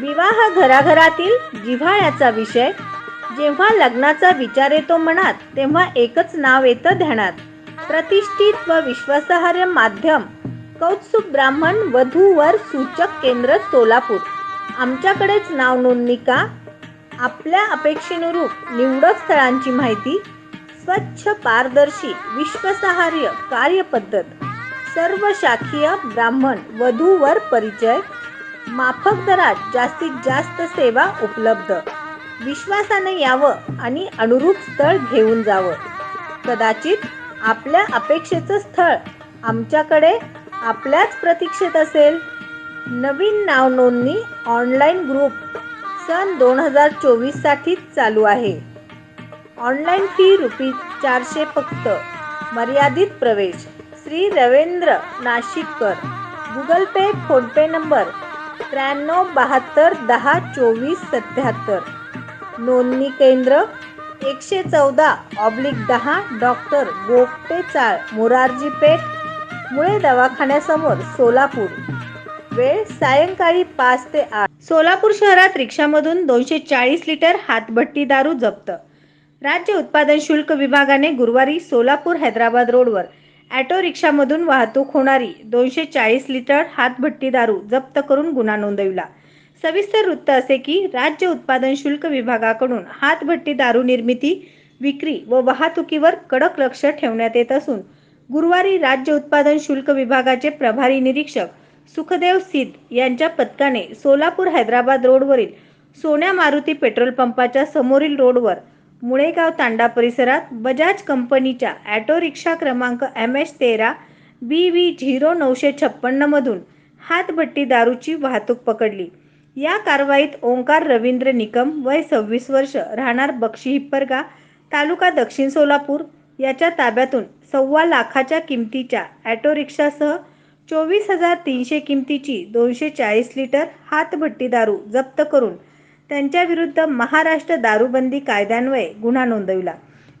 विवाह घराघरातील जिव्हाळ्याचा विषय. जेव्हा लग्नाचा विचार येतो मनात तेव्हा एकच नाव येतं ध्यानात. प्रतिष्ठित व विश्वासार्ह माध्यम. कौत्सुक ब्राह्मण वधूवर सूचक केंद्र सोलापूर. आमच्याकडेच नाव नोंदणी का? आपल्या अपेक्षेनुरूप निवडक स्थळांची माहिती. स्वच्छ पारदर्शी विश्वासार्ह कार्यपद्धत सर्व शाखीय ब्राह्मण वधूवर परिचय. माफक दरात जास्तीत जास्त सेवा उपलब्ध. विश्वासाने यावं आणि अनुरूप स्थळ घेऊन जावं. कदाचित आपल्या अपेक्षेचं स्थळ आमच्याकडे आपल्याच प्रतीक्षेत असेल. नवीन नाव नोंदणी ऑनलाईन ग्रुप सन दोन हजार चोवीससाठीच चालू आहे. ऑनलाईन फी रुपी चारशे फक्त. मर्यादित प्रवेश. Shri Ravindra Nashikkar. Google Pay PhonePe number त्र्याण्णव बहात्तर दहा चोवीस सत्याहत्तर. नोंदणी केंद्र एकशे चौदा ऑब्लिक दहा डॉक्टर गोपटे चाळ मोरारजी पेठ मुळे दवाखान्यासमोर सोलापूर. वेळ सायंकाळी पाच ते आठ. सोलापूर शहरात रिक्षामधून दोनशे चाळीस लिटर हातभट्टी दारू जप्त. राज्य उत्पादन शुल्क विभागाने गुरुवारी सोलापूर हैदराबाद रोडवर ॲटो रिक्षामधून वाहतूक होणारी दोनशे चाळीस लिटर हातभट्टी दारू जप्त करून गुन्हा नोंदविला. सविस्तर वृत्त असे की राज्य उत्पादन शुल्क विभागाकडून हातभट्टी दारू निर्मिती विक्री व वाहतुकीवर कडक लक्ष ठेवण्यात येत असून गुरुवारी राज्य उत्पादन शुल्क विभागाचे प्रभारी निरीक्षक सुखदेव सिद्ध यांच्या पथकाने सोलापूर हैदराबाद रोडवरील सोन्या मारुती पेट्रोल पंपाच्या समोरील रोडवर मुळेगाव तांडा परिसरात बजाज कंपनीच्या ॲटो रिक्षा क्रमांक एम एच तेरा बी व्ही झिरो नऊशे छप्पन्नमधून हातभट्टी दारूची वाहतूक पकडली. या कारवाईत ओंकार रवींद्र निकम वय सव्वीस वर्ष राहणार बक्षी हिप्परगा तालुका दक्षिण सोलापूर. याच्या ताब्यातून सव्वा लाखाच्या किमतीच्या ॲटो रिक्षासह चोवीस हजार तीनशे किमतीची दोनशे चाळीस लिटर हातभट्टी दारू जप्त करून त्यांच्याविरुद्ध महाराष्ट्र दारूबंदी कायद्यान्वये गुन्हा नोंदविला.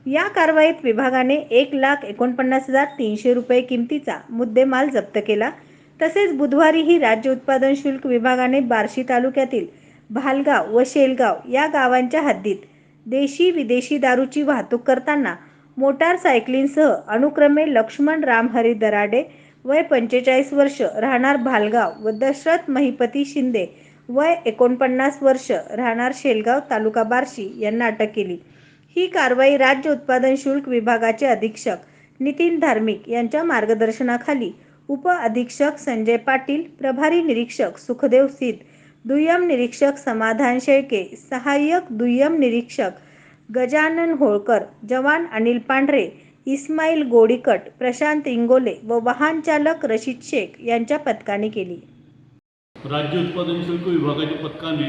या कारवाईत विभागाने एक लाख एकोणपन्नास हजार तीनशे रुपये किमतीचा मुद्देमाल जप्त केला. तसेच बुधवारीही राज्य उत्पादन शुल्क विभागाने बार्शी तालुक्यातील भालगाव व शेलगाव या गावांच्या हद्दीत देशी विदेशी दारूची वाहतूक करताना मोटारसायकलींसह अनुक्रमे लक्ष्मण रामहरी दराडे वय पंचेचाळीस वर्ष राहणार भालगाव व दशरथ महिपती शिंदे वय एकोणपन्नास वर्ष राहणार शेलगाव तालुका बार्शी यांना अटक केली. ही कारवाई राज्य उत्पादन शुल्क विभागाचे अधीक्षक नितीन धार्मिक यांच्या मार्गदर्शनाखाली उप अधीक्षक संजय पाटील प्रभारी निरीक्षक सुखदेव सिद्ध दुय्यम निरीक्षक समाधान शेळके सहाय्यक दुय्यम निरीक्षक गजानन होळकर जवान अनिल पांढरे इस्माईल गोडीकट प्रशांत इंगोले व वाहन चालक रशीद शेख यांच्या पथकाने केली. राज्य उत्पादन शुल्क विभागाच्या पथकाने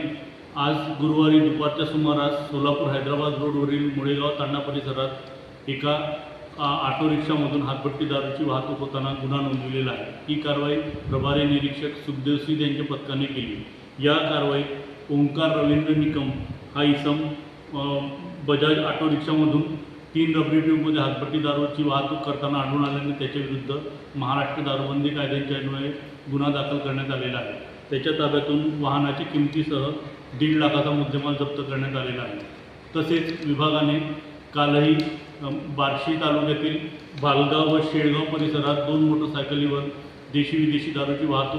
आज गुरुवारी दुपारच्या सुमारास सोलापूर हैदराबाद रोडवरील मुळेगाव तांडा परिसरात एका ऑटो रिक्षामधून हातभट्टी दारूची वाहतूक होताना गुन्हा नोंदवलेला आहे. ही कारवाई प्रभारी निरीक्षक सुखदेव सिंग यांच्या पथकाने केली. या कारवाईत ओंकार रवींद्र निकम हा इसम बजाज ऑटो रिक्षामधून तीन रबरी ट्यूबमध्ये हातभट्टी दारूची वाहतूक करताना आढळून आल्याने त्याच्याविरुद्ध महाराष्ट्र दारूबंदी कायद्यांच्या अन्वये गुन्हा दाखल करण्यात आलेला आहे. त्याच्या ताब्यातून वाहनाची किमतीसह दीड लाखाचा मुद्देमाल जप्त करण्यात आलेला आहे. तसेच विभागाने कालही बार्शी तालुक्यातील भालगाव व शेळगाव परिसरात दोन मोटरसायकलीवर देशी विदेशी दारूची वाहतूक